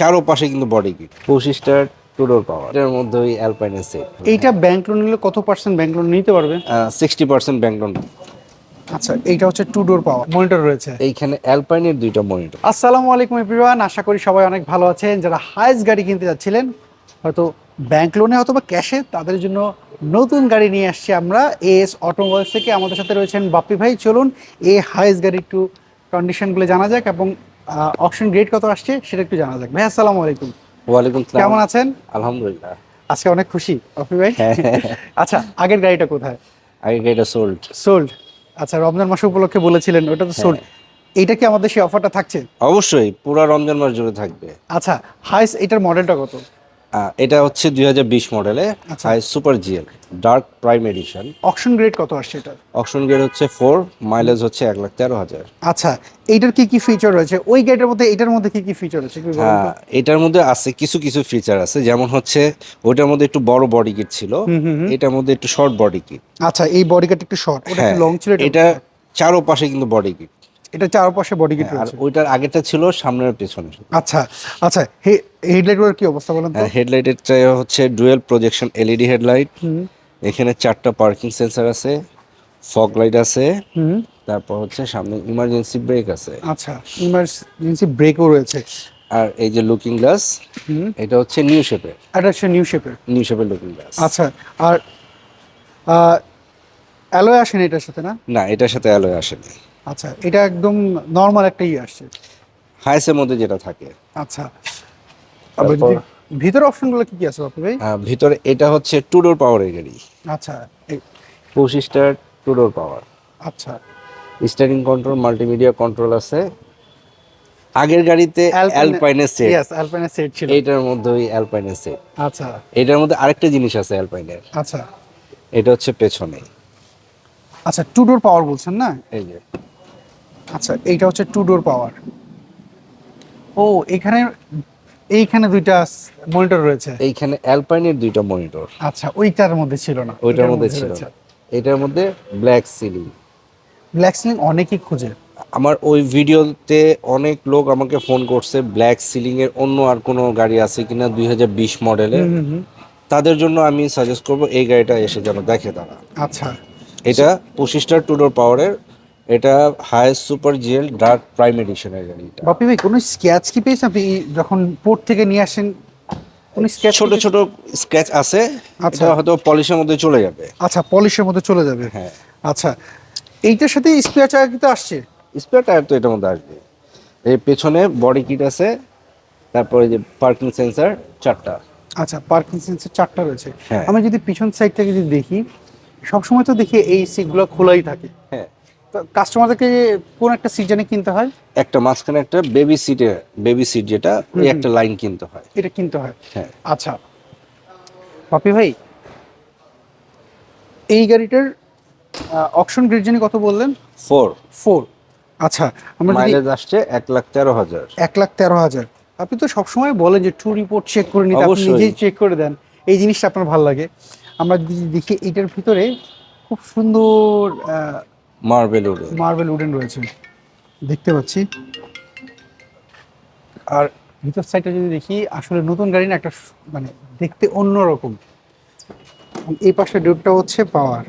চারো পাশে কিন্তু বডি কিট পঁচিশটার টুডোর পাওয়ার এটার মধ্যে ওই অ্যালপাইনের সেট এইটা ব্যাংক লোন নিলে কত পার্সেন্ট ব্যাংক লোন নিতে পারবে? সিক্সটি পার্সেন্ট ব্যাংক লোন আচ্ছা এইটা হচ্ছে টু ডোর পাওয়ার মনিটর রয়েছে। এইখানে অ্যালপাইনের দুইটা মনিটর আসসালামু আলাইকুম এভরিওয়ান আশা করি সবাই অনেক ভালো আছেন। যারা হাইস গাড়ি কিনতে যাচ্ছিলেন হয়তো ব্যাংক লোনে অথবা ক্যাশে তাদের জন্য নতুন গাড়ি নিয়ে আসছি আমরা। এস অটোমোবাইলস থেকে আমাদের সাথে রয়েছেন বাপ্পি ভাই। চলুন এই হাইস গাড়ি একটু কন্ডিশনগুলো জানা যাক এবং অপশন গ্রেড কত আসছে সেটা একটু জানা যাক। ভাই আসসালামু আলাইকুম। ওয়ালাইকুম কেমন আছেন? আলহামদুলিল্লাহ। আজকে অনেক খুশি অফি ভাই? হ্যাঁ। আচ্ছা আগের গাড়িটা কোথায়? আগের গাড়িটা সোল্ড সোল্ড আচ্ছা রমজান মাস উপলক্ষে বলেছিলেন ওটা তো সোল্ড এইটা কি আমাদের সেই অফারটা থাকছে? অবশ্যই পুরো রমজান মাস জুড়ে থাকবে। আচ্ছা হাইস এটার মডেলটা কত? এটা হচ্ছে দুই হাজার বিশ মডেলে আচ্ছা। Super GL dark prime edition. Auction grade কত আসছে এটা অপশন গ্রেড হচ্ছে ফোর মাইলেজ হচ্ছে এক লাখ তেরো হাজার। আচ্ছা এইটার কি কি ফিচার রয়েছে? ওই গাড়িটার মধ্যে এটার মধ্যে কি কি ফিচার আছে? হ্যাঁ এটার মধ্যে আছে কিছু কিছু ফিচার আছে যেমন হচ্ছে ওইটার মধ্যে একটু বড় বডি কিট ছিল এটার মধ্যে একটু শর্ট বডি কিট আচ্ছা এই বডি কাট একটু শর্ট ওটা হ্যাঁ লং ছিল এটা? এটা চারো পাশে কিন্তু বডি কিট এটা চারপাশে বডি কিট আর ওইটার আগেরটা ছিল সামনের পেছনে আচ্ছা আচ্ছা হেডলাইট এর কি অবস্থা বলেন তো? হেডলাইটের হচ্ছে ডুয়েল প্রজেকশন এলইডি হেডলাইট এখানে চারটা পার্কিং সেন্সর আছে ফগ লাইট আছে তারপর হচ্ছে সামনে ইমার্জেন্সি ব্রেক আছে। আচ্ছা ইমার্জেন্সি ব্রেকও রয়েছে। আর এই যে লুকিং গ্লাস এটা হচ্ছে নিউ শেপের এটা হচ্ছে নিউ শেপের নিউ শেপের লুকিং গ্লাস আচ্ছা আর অ্যালোয় আসেনি এটার সাথে না? না এটার সাথে অ্যালয় আসেনি। আচ্ছা এটা একদম নর্মাল একটা ই আসছে। হাইসের মধ্যে যেটা থাকে। আচ্ছা। ভিতর অপশনগুলো কি কি আছে বাপু ভাই? আহ, ভিতরে এটা হচ্ছে টু ডোর পাওয়ারের গাড়ি। আচ্ছা এই- পঁচিশটার টু ডোর পাওয়ার আচ্ছা। স্টারিং কন্ট্রোল মাল্টিমিডিয়া কন্ট্রোল আছে। আগের গাড়িতে অ্যালপাইনের সেট ইয়েস অ্যালপাইনের সেট ছিল। এটার মধ্যে ওই অ্যালপাইনের সেট আচ্ছা। এটার মধ্যে আরেকটা জিনিস আছে অ্যালপাইনের আচ্ছা। এটা হচ্ছে পেছনে। আচ্ছা টু ডোর পাওয়ার বলছেন না? এই যে। আচ্ছা এইটা হচ্ছে টু ডোর পাওয়ার। ও এখানে এইখানে দুইটা মনিটর রয়েছে? এইখানে অ্যালপাইনের দুইটা মনিটর। আচ্ছা ওইটার মধ্যে ছিল না। ওইটার মধ্যে ছিল না। এটার মধ্যে ব্ল্যাক সিলিং। ব্ল্যাক সিলিং অনেকেই খুঁজে। আমার ওই ভিডিওতে অনেক লোক আমাকে ফোন করছে ব্ল্যাক সিলিং এর অন্য আর কোনো গাড়ি আছে কিনা দুই হাজার বিশ মডেলের হুম, হুম। তাদের জন্য আমি সাজেস্ট করব এই গাড়িটা এসে যেন দেখে তারা আচ্ছা। এটা পঁচিশটার টুডোর পাওয়ারের এটা highest super GL dark prime এডিশনের গাড়িটা। বাপি ভাই কোনো স্ক্যাচ কি পেয়েছেন? আপনি যখন পোর্ট থেকে নিয়ে আসেন কোনো স্ক্যাচ ছোট ছোট স্ক্র্যাচ আছে। আচ্ছা। এটা হয়তো পলিশের মধ্যে চলে যাবে। আচ্ছা পলিশের মধ্যে চলে যাবে। হ্যাঁ। আচ্ছা এইটার সাথে স্পেয়ার চাকা কিন্তু আসছে? স্পেয়ার টায়ার তো এটার মধ্যে আসবে। এই পেছনে বডি কিট আছে তারপরে যে পার্কিং সেন্সার চারটা। আচ্ছা পার্কিং সেন্সর চারটা রয়েছে। হ্যাঁ। আমি যদি পিছন সাইডটা যদি দেখি সবসময় তো দেখি এই সিটগুলো খোলাই থাকে। হ্যাঁ। তো কাস্টমারদেরকে কোন একটা সিট জানি কিনতে হয়? একটা মাঝখানে একটা বেবি সিটে বেবি সিট যেটা ওই একটা লাইন কিনতে হয়। এটা কিনতে হয়? হ্যাঁ। আচ্ছা। পাপি ভাই এই গাড়িটার অকশন গ্রেড জানি কত বললেন? ফোর ফোর আচ্ছা আমরা মাইলেজ আসছে এক লাখ তেরো হাজার। এক লাখ তেরো হাজার। আপনি তো সবসময় বলেন যে টু রিপোর্ট চেক করে নিতে আপনি। নিজেই চেক করে দেন। এই জিনিসটা আপনার ভালো লাগে। আমরা যদি দেখি এটার ভিতরে খুব সুন্দর মার্বেল উডে মার্বেল উডেন রয়েছে। দেখতে পাচ্ছি। আর ভিতর সাইডটা যদি দেখি আসলে নতুন গাড়ি না একটা মানে দেখতে অন্যরকম। এই পাশে ডোরটা হচ্ছে পাওয়ার।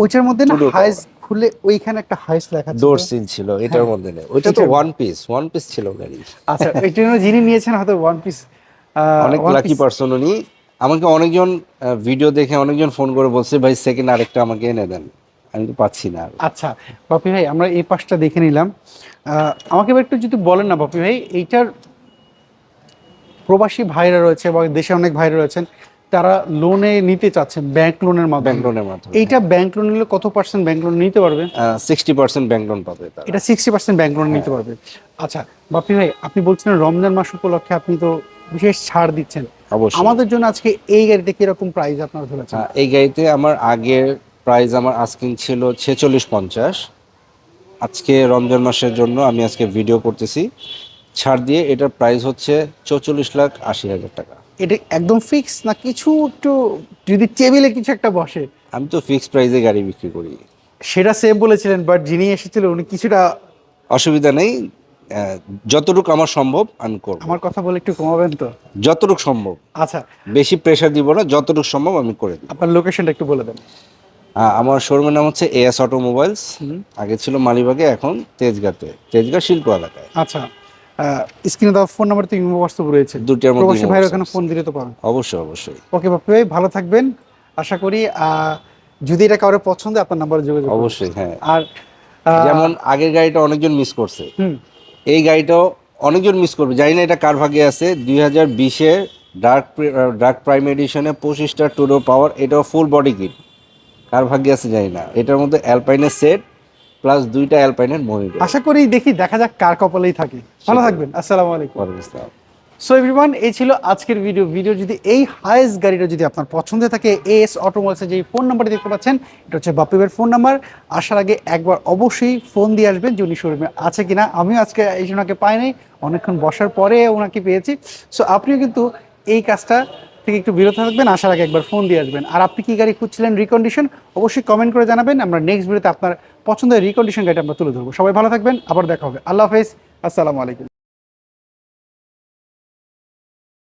ওইটার মধ্যে না হাইস খুলে ওইখানে একটা হাইস লেখা ছিল। ডোর সিল ছিল এটার হ্যাঁ। মধ্যে নেই। ওইটা তো ওয়ান পিস ওয়ান পিস ছিল গাড়ি। আচ্ছা এটার জন্য যিনি নিয়েছেন হয়তো ওয়ান পিস অনেক লাকি পার্সন উনি। আমাকে অনেকজন ভিডিও দেখে অনেকজন ফোন করে বলছে ভাই সেকেন্ড আরেকটা আমাকে এনে দেন। আমি তো পাচ্ছি না আচ্ছা বাপি ভাই আমরা এই পাশটা দেখে নিলাম। আমাকে একটু যদি বলেন না বাপি ভাই এইটার প্রবাসী ভাইরা রয়েছে বা দেশে অনেক ভাইরা রয়েছেন তারা লোনে নিতে চাচ্ছেন ব্যাংক লোনের মাধ্যমে। ব্যাংক লোনের মাধ্যমে। এইটা ব্যাংক লোন নিলে কত পার্সেন্ট ব্যাংক লোন নিতে পারবে? সিক্সটি পার্সেন্ট ব্যাংক লোন পাবে তারা। এটা সিক্সটি পার্সেন্ট ব্যাংক লোন নিতে পারবে। আচ্ছা বাপি ভাই আপনি বলছিলেন রমজান মাস উপলক্ষে আপনি তো বিশেষ ছাড় দিচ্ছেন। অবশ্যই। আমাদের জন্য আজকে এই গাড়িতে কীরকম প্রাইস আপনারা ধরেছেন? এই গাড়িতে আমার আগের প্রাইস আমার আস্কিং ছিল ছেচল্লিশ পঞ্চাশ। আজকে রমজান মাসের জন্য আমি আজকে ভিডিও করতেছি। ছাড় দিয়ে এটার প্রাইস হচ্ছে চৌচল্লিশ লাখ আশি হাজার টাকা। এটা একদম ফিক্স না কিছু একটু যদি টেবিলে কিছু একটা বসে? আমি তো ফিক্সড প্রাইসে গাড়ি বিক্রি করি। সেটা সেম বলেছিলেন বাট যিনি এসেছিল উনি কিছুটা অসুবিধা নেই। যতটুকু আমার সম্ভব আমি করব। আমার কথা বলে একটু কমাবেন তো? যতটুকু সম্ভব। আচ্ছা। বেশি প্রেশার দিব না যতটুকু সম্ভব আমি করে দিব। আপনার লোকেশনটা একটু বলে দেন। আমার শোরুমের নাম হচ্ছে এএস অটোমোবাইলস আগে ছিল মালিবাগে এখন তেজগাঁতে। তেজগাঁ শিল্প এলাকায়। আচ্ছা স্ক্রিনে দেওয়া ফোন নাম্বার তো ইমো হোয়াটসঅ্যাপ রয়েছে। দুইটার মধ্যে প্রবাসী ভাইয়ের ওখানে ফোন দিলে তো পাবেন। অবশ্যই অবশ্যই। ওকে বাপি ভাই ভালো থাকবেন। আশা করি যদি এটা কারোর পছন্দ আপনার নাম্বারে যোগাযোগ অবশ্যই হ্যাঁ। আর যেমন আগের গাড়িটা অনেকজন মিস করছে। এই গাড়িটাও অনেকজন মিস করবে। জানি না এটা কার ভাগে আছে। দুই হাজার বিশে ডার্ক ডার্ক প্রাইম এডিশনে পঁচিশটা টুডো পাওয়ার এটাও ফুল বডি কিট কার ভাগ্যে আছে জানি না। এটার মধ্যে অ্যালপাইনের সেট প্লাস দুইটা অ্যালপাইনের মনিটর। আশা করি দেখি দেখা যাক কার কপালেই থাকে। ভালো থাকবেন আসসালামু আলাইকুম। সো এভরিওয়ান এই ছিল আজকের ভিডিও ভিডিও যদি এই হাইস্ট গাড়িটা যদি আপনার পছন্দ থাকে এস অটোমোবাইলসের যে ফোন নাম্বারটি দেখতে পাচ্ছেন এটা হচ্ছে বাপিবের ফোন নাম্বার আসার আগে একবার অবশ্যই ফোন দিয়ে আসবেন যে উনি শোরুমে আছে কিনা। আমিও আজকে এই ওনাকে পাই নাই। অনেকক্ষণ বসার পরে ওনাকে পেয়েছি। সো আপনিও কিন্তু এই কাজটা থেকে একটু বিরত থাকবেন, আসার আগে একবার ফোন দিয়ে আসবেন। আর আপনি কী গাড়ি খুঁজছিলেন রিকন্ডিশন অবশ্যই কমেন্ট করে জানাবেন। আমরা নেক্সট ভিডিওতে আপনার পছন্দের রিকন্ডিশন গাড়িটা আমরা তুলে ধরবো। সবাই ভালো থাকবেন, আবার দেখা হবে। আল্লাহ হাফেজ, আসসালামু আলাইকুম।